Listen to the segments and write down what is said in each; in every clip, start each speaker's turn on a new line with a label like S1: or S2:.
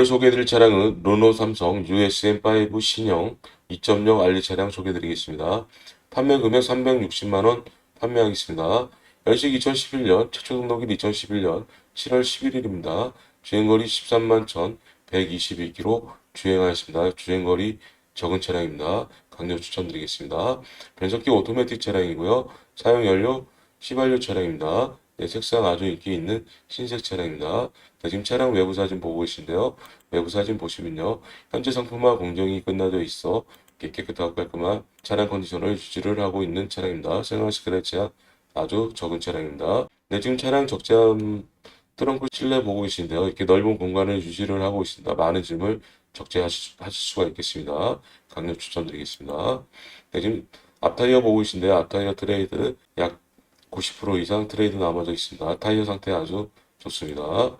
S1: 오늘 소개해드릴 차량은 르노 삼성 USM5 신형 2.0 알리 차량 소개해드리겠습니다. 판매 금액 360만원 판매하겠습니다. 연식 2011년, 최초 등록일 2011년 7월 11일입니다. 주행거리 13만 1,122km 주행하였습니다. 주행거리 적은 차량입니다. 강력 추천드리겠습니다. 변속기 오토매틱 차량이고요. 사용 연료 휘발유 차량입니다. 네, 색상 아주 인기 있는 흰색 차량입니다. 네, 지금 차량 외부 사진 보고 계신데요. 외부 사진 보시면요. 현재 상품화 공정이 끝나져 있어 깨- 깨끗하고 깔끔한 차량 컨디션을 유지를 하고 있는 차량입니다. 생활 스크래치가 아주 적은 차량입니다. 네, 지금 차량 적재함 트렁크 실내 보고 계신데요. 이렇게 넓은 공간을 유지를 하고 있습니다. 많은 짐을 적재하실 하실 수가 있겠습니다. 강력 추천드리겠습니다. 네, 지금 앞타이어 보고 계신데요. 앞타이어 트레이드 약 90% 이상 트레이드 남아져 있습니다. 타이어 상태 아주 좋습니다.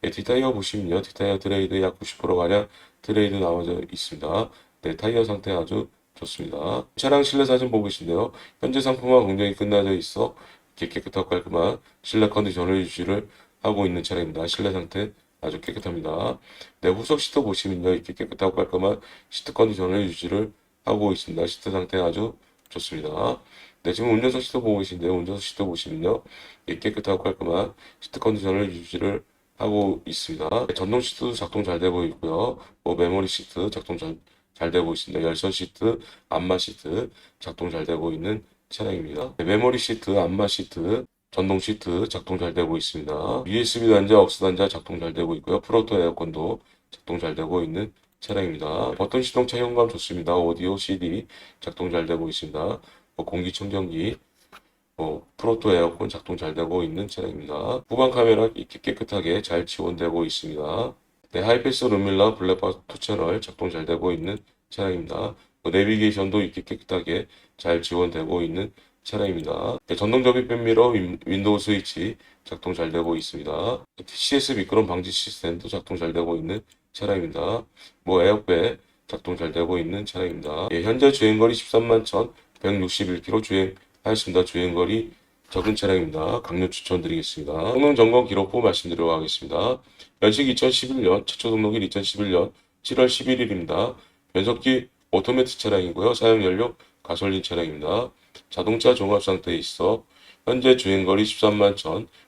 S1: 네, 뒷타이어 보시면요. 뒷타이어 트레이드 약 90%가량 트레이드 남아져 있습니다. 네, 타이어 상태 아주 좋습니다. 차량 실내 사진 보고 계신데요. 현재 상품화 공정이 끝나져 있어 깨끗하고 깔끔한 실내 컨디션을 유지를 하고 있는 차량입니다. 실내 상태 아주 깨끗합니다. 네, 후속 시트 보시면요. 이렇게 깨끗하고 깔끔한 시트 컨디션을 유지를 하고 있습니다. 시트 상태 아주 좋습니다. 네, 지금 운전석 시트 보고 계신데요. 운전석 시트 보시면요. 이렇게 깨끗하고 깔끔한 시트 컨디션을 유지를 하고 있습니다. 네, 전동 시트도 작동 잘 되고 있고요. 뭐 메모리 시트 작동 잘, 잘 되고 있습니다. 열선 시트, 안마 시트 작동 잘 되고 있는 차량입니다. 네, 메모리 시트, 안마 시트, 전동 시트 작동 잘 되고 있습니다. USB 단자, 억스 단자 작동 잘 되고 있고요. 프로토 에어컨도 작동 잘 되고 있는 차량입니다. 버튼 시동 착용감 좋습니다. 오디오, CD 작동 잘 되고 있습니다. 뭐 공기청정기, 뭐 프로토 에어컨 작동 잘 되고 있는 차량입니다. 후방 카메라 깨끗하게 잘 지원되고 있습니다. 네, 하이패스 루밀라 블랙박스 투 채널 작동 잘 되고 있는 차량입니다. 뭐 내비게이션도 이렇게 깨끗하게 잘 지원되고 있는 차량입니다. 네, 전동 접입 백미러 윈- 윈도우 스위치 작동 잘 되고 있습니다. CS 미끄럼 방지 시스템도 작동 잘 되고 있는 차량입니다. 뭐 에어백 작동 잘 되고 있는 차량입니다. 예, 현재 주행거리 13만 1,161km 주행하였습니다. 주행거리 적은 차량입니다. 강력 추천드리겠습니다. 성능 점검 기록 후 말씀드리도록 하겠습니다. 연식 2011년, 최초 등록일 2011년 7월 11일입니다. 변속기 오토매틱 차량이고요. 사용 연료 가솔린 차량입니다. 자동차 종합 상태에 있어 현재 주행거리 13만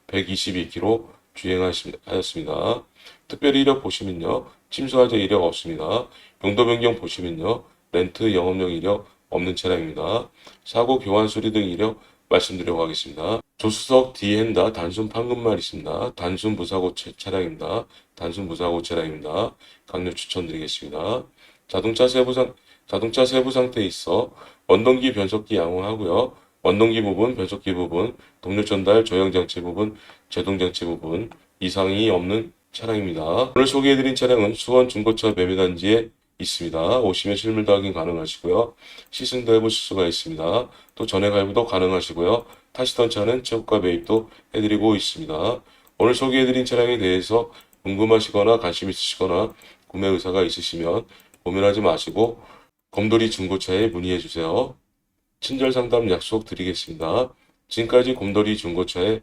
S1: 1,122km 주행하였습니다. 특별히 이력 보시면요. 침수화재 이력 없습니다. 용도 변경 보시면요. 렌트 영업용 이력 없는 차량입니다. 사고 교환 수리 등 이력 말씀드리도록 하겠습니다. 조수석 뒤엔다 단순 판금말 있습니다. 단순 무사고 차- 차량입니다. 단순 무사고 차량입니다. 강력 추천드리겠습니다. 자동차 세부 상 자동차 세부 상태에 있어 원동기 변속기 양호하고요. 원동기 부분, 변속기 부분, 동력 전달 조형 장치 부분, 제동 장치 부분 이상이 없는 차량입니다. 오늘 소개해드린 차량은 수원 중고차 매매단지에 있습니다. 오시면 실물 도 확인 가능하시고요. 시승도 해보실 수가 있습니다. 또 전액 할부도 가능하시고요. 타시던 차는 최고가 매입도 해드리고 있습니다. 오늘 소개해드린 차량에 대해서 궁금하시거나 관심 있으시거나 구매 의사가 있으시면 고민하지 마시고 곰돌이 중고차에 문의해 주세요. 친절 상담 약속 드리겠습니다. 지금까지 곰돌이 중고차의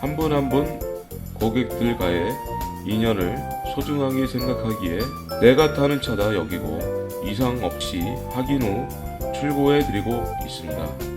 S1: 한 분 한 분 고객들과의 인연을 소중하게 생각하기에 내가 타는 차다 여기고 이상 없이 확인 후 출고해 드리고 있습니다.